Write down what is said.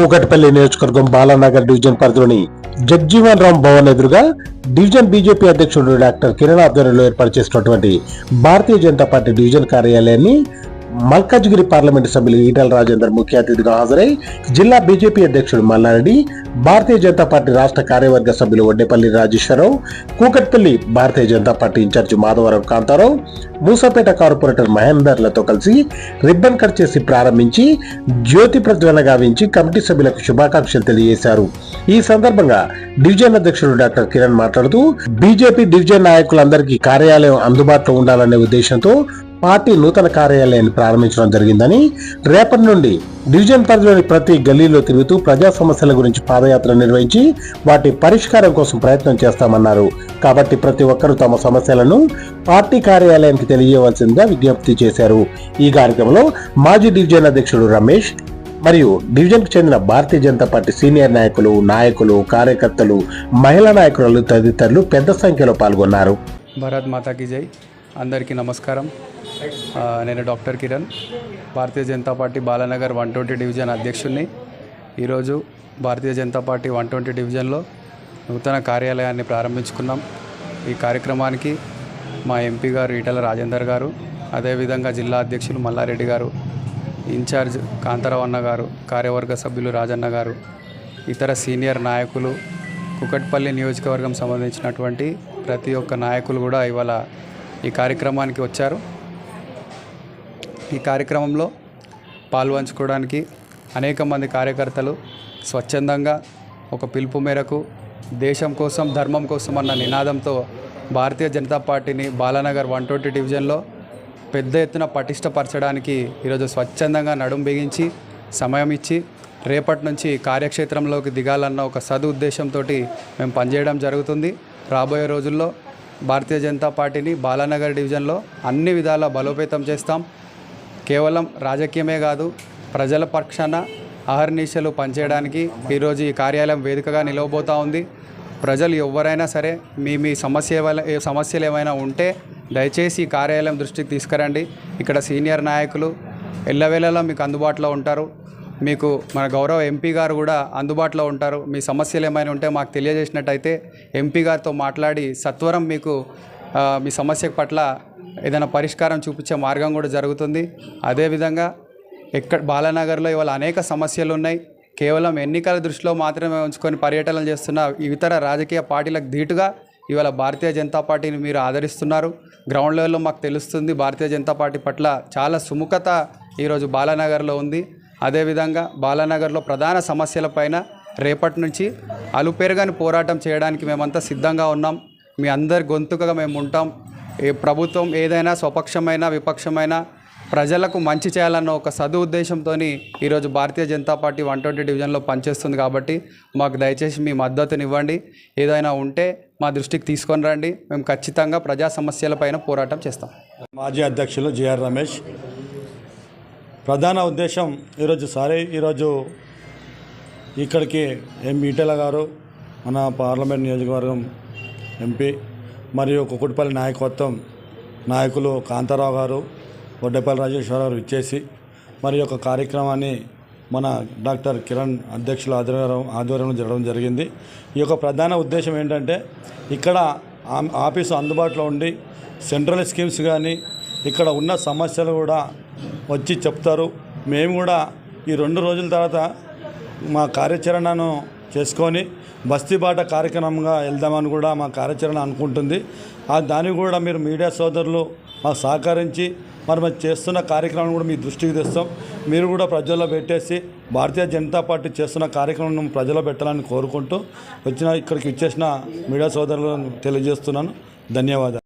కూకట్పల్లి నియోజకవర్గం బాలానగర్ డివిజన్ పరిధిలోని జగ్జీవన్ రామ్ భవన్ ఎదురుగా డివిజన్ బీజేపీ అధ్యక్షుడు డాక్టర్ కిరణ్ ఆధ్వర్యంలో ఏర్పాటు చేసినటువంటి భారతీయ జనతా పార్టీ డివిజన్ కార్యాలయాన్ని మల్కాజ్గిరి పార్లమెంటు సభ్యులు ఈటల రాజేందర్ ముఖ్య అతిథిగా హాజరై జిల్లా బీజేపీ అధ్యక్షుడు మల్లారెడ్డి భారతీయ జనతా పార్టీ రాష్ట్ర కార్యవర్గ సభ్యులు Vaddepalli Rajeshwar Rao Kukatpally Bharatiya Janata party incharge Madhava Rao Kantha Rao Moosapet corporator మహేందర్లతో కలిసి రిబ్బన్ కట్ చేసి ప్రారంభించి జ్యోతి ప్రజ్వలన గావించి కమిటీ సభ్యులకు శుభాకాంక్షలు తెలియజేశారు. ఈ సందర్భంగా డివిజన్ అధ్యక్షుడు డాక్టర్ కిరణ్ మాట్లాడుతూ బీజేపీ డివిజన్ నాయకులందరికీ కార్యాలయం అందుబాటులో ఉండాలనే ఉద్దేశంతో పార్టీ నూతన కార్యాలయాన్ని ప్రారంభించడం జరిగిందని రేపటి నుండి డివిజన్ పరిధిలోని ప్రతి గల్లీలో తిరుగుతూ ప్రజా సమస్యల గురించి పాదయాత్ర నిర్వహించి వాటి పరిష్కారం కోసం ప్రయత్నం చేస్తామన్నారు. కాబట్టి ప్రతి ఒక్కరూ తమ సమస్యలను పార్టీ కార్యాలయానికి తెలియవలసిందిగా విజ్ఞప్తి చేశారు. ఈ కార్యక్రమంలో మాజీ డివిజన్ అధ్యక్షుడు రమేష్ మరియు డివిజన్కు చెందిన భారతీయ జనతా పార్టీ సీనియర్ నాయకులు నాయకులు కార్యకర్తలు మహిళా నాయకులు తదితరులు పెద్ద సంఖ్యలో పాల్గొన్నారు. భారత్ మాతాకి జై. అందరికీ నమస్కారం. నేను doctor Kiran Bharatiya Janata party Balanagar one twenty division అధ్యక్షుడిని ఈరోజు Bharatiya Janata party one twenty డివిజన్లో నూతన కార్యాలయాన్ని ప్రారంభించుకున్నాం. ఈ కార్యక్రమానికి మా ఎంపీ గారు ఈటల రాజేందర్ గారు అదేవిధంగా జిల్లా అధ్యక్షులు మల్లారెడ్డి గారు ఇన్ఛార్జ్ కాంతారావు అన్న గారు కార్యవర్గ సభ్యులు రాజన్న గారు ఇతర సీనియర్ నాయకులు కుకట్పల్లి నియోజకవర్గం సంబంధించినటువంటి ప్రతి ఒక్క నాయకులు కూడా ఇవాళ ఈ కార్యక్రమానికి వచ్చారు. ఈ కార్యక్రమంలో పాల్పంచుకోవడానికి అనేక మంది కార్యకర్తలు స్వచ్ఛందంగా ఒక పిలుపు మేరకు దేశం కోసం ధర్మం కోసం అన్న నినాదంతో భారతీయ జనతా పార్టీని బాలానగర్ వన్ ట్వంటీ డివిజన్లో పెద్ద ఎత్తున పటిష్టపరచడానికి ఈరోజు స్వచ్ఛందంగా నడుం బిగించి సమయం ఇచ్చి రేపటి నుంచి కార్యక్షేత్రంలోకి దిగాలన్న ఒక సదు ఉద్దేశంతో మేము పనిచేయడం జరుగుతుంది. రాబోయే రోజుల్లో భారతీయ జనతా పార్టీని బాలానగర్ డివిజన్లో అన్ని విధాలా బలోపేతం చేస్తాం. కేవలం రాజకీయమే కాదు ప్రజల పక్షాన అహర్నిశలు పనిచేయడానికి ఈరోజు ఈ కార్యాలయం వేదికగా నిలవబోతూ ఉంది. ప్రజలు ఎవరైనా సరే మీ మీ సమస్య సమస్యలు ఏమైనా ఉంటే దయచేసి ఈ కార్యాలయం దృష్టికి తీసుకురండి. ఇక్కడ సీనియర్ నాయకులు ఎల్లవేళలా మీకు అందుబాటులో ఉంటారు. మీకు మన గౌరవ ఎంపీ గారు కూడా అందుబాటులో ఉంటారు. మీ సమస్యలు ఏమైనా ఉంటే మాకు తెలియజేసినట్టయితే ఎంపీ గారితో మాట్లాడి సత్వరం మీకు మీ సమస్య పట్ల ఏదైనా పరిష్కారం చూపించే మార్గం కూడా జరుగుతుంది. అదేవిధంగా ఎక్కడ బాలానగర్లో ఇవాళ అనేక సమస్యలు ఉన్నాయి. కేవలం ఎన్నికల దృష్టిలో మాత్రమే ఉంచుకొని పర్యటనలు చేస్తున్న ఇతర రాజకీయ పార్టీలకు ధీటుగా ఇవాళ భారతీయ జనతా పార్టీని మీరు ఆదరిస్తున్నారు. గ్రౌండ్ లెవెల్లో మాకు తెలుస్తుంది భారతీయ జనతా పార్టీ పట్ల చాలా సుముఖత ఈరోజు బాలానగర్లో ఉంది. అదేవిధంగా బాలానగర్లో ప్రధాన సమస్యలపైన రేపటి నుంచి అలుపెరగని పోరాటం చేయడానికి మేమంతా సిద్ధంగా ఉన్నాం. మీ అందరి గొంతుకగా మేము ఉంటాం. ఏ ప్రభుత్వం ఏదైనా స్వపక్షమైన విపక్షమైన ప్రజలకు మంచి చేయాలన్న ఒక సదు ఉద్దేశంతో ఈరోజు Bharatiya Janata party one twenty డివిజన్లో పనిచేస్తుంది కాబట్టి మాకు దయచేసి మీ మద్దతునివ్వండి. ఏదైనా ఉంటే మా దృష్టికి తీసుకొని రండి. మేము ఖచ్చితంగా ప్రజా సమస్యలపైన పోరాటం చేస్తాం. మాజీ అధ్యక్షులు జిఆర్ రమేష్ ప్రధాన ఉద్దేశం ఈరోజు సారీ ఈరోజు ఇక్కడికి ఎం ఈటెల గారు మన పార్లమెంట్ నియోజకవర్గం ఎంపీ మరియు కుకుట్పల్లి నాయకత్వం నాయకులు కాంతారావు గారు వడ్డేపల్లి రాజేశ్వర గారు ఇచ్చేసి మరి యొక్క కార్యక్రమాన్ని మన డాక్టర్ కిరణ్ అధ్యక్షుల ఆధ్వర్యం ఆధ్వర్యంలో జరగడం జరిగింది. ఈ యొక్క ప్రధాన ఉద్దేశం ఏంటంటే ఇక్కడ ఆ- ఆఫీసు అందుబాటులో ఉండి సెంట్రల్ స్కీమ్స్ కానీ ఇక్కడ ఉన్న సమస్యలు కూడా వచ్చి చెప్తారు. మేము కూడా ఈ రెండు రోజుల తర్వాత మా కార్యాచరణను చేసుకొని బస్తీబాట కార్యక్రమంగా వెళ్దామని కూడా మా కార్యాచరణ అనుకుంటుంది. ఆ దానికి కూడా మీరు మీడియా సోదరులు మాకు సహకరించి మరి మేము చేస్తున్న కార్యక్రమం కూడా మీ దృష్టికి తెస్తాం. మీరు కూడా ప్రజల్లో పెట్టేసి భారతీయ జనతా పార్టీ చేస్తున్న కార్యక్రమం ప్రజల్లో పెట్టాలని కోరుకుంటూ వచ్చిన ఇక్కడికి ఇచ్చేసిన మీడియా సోదరులను తెలియజేస్తున్నాను. ధన్యవాదాలు.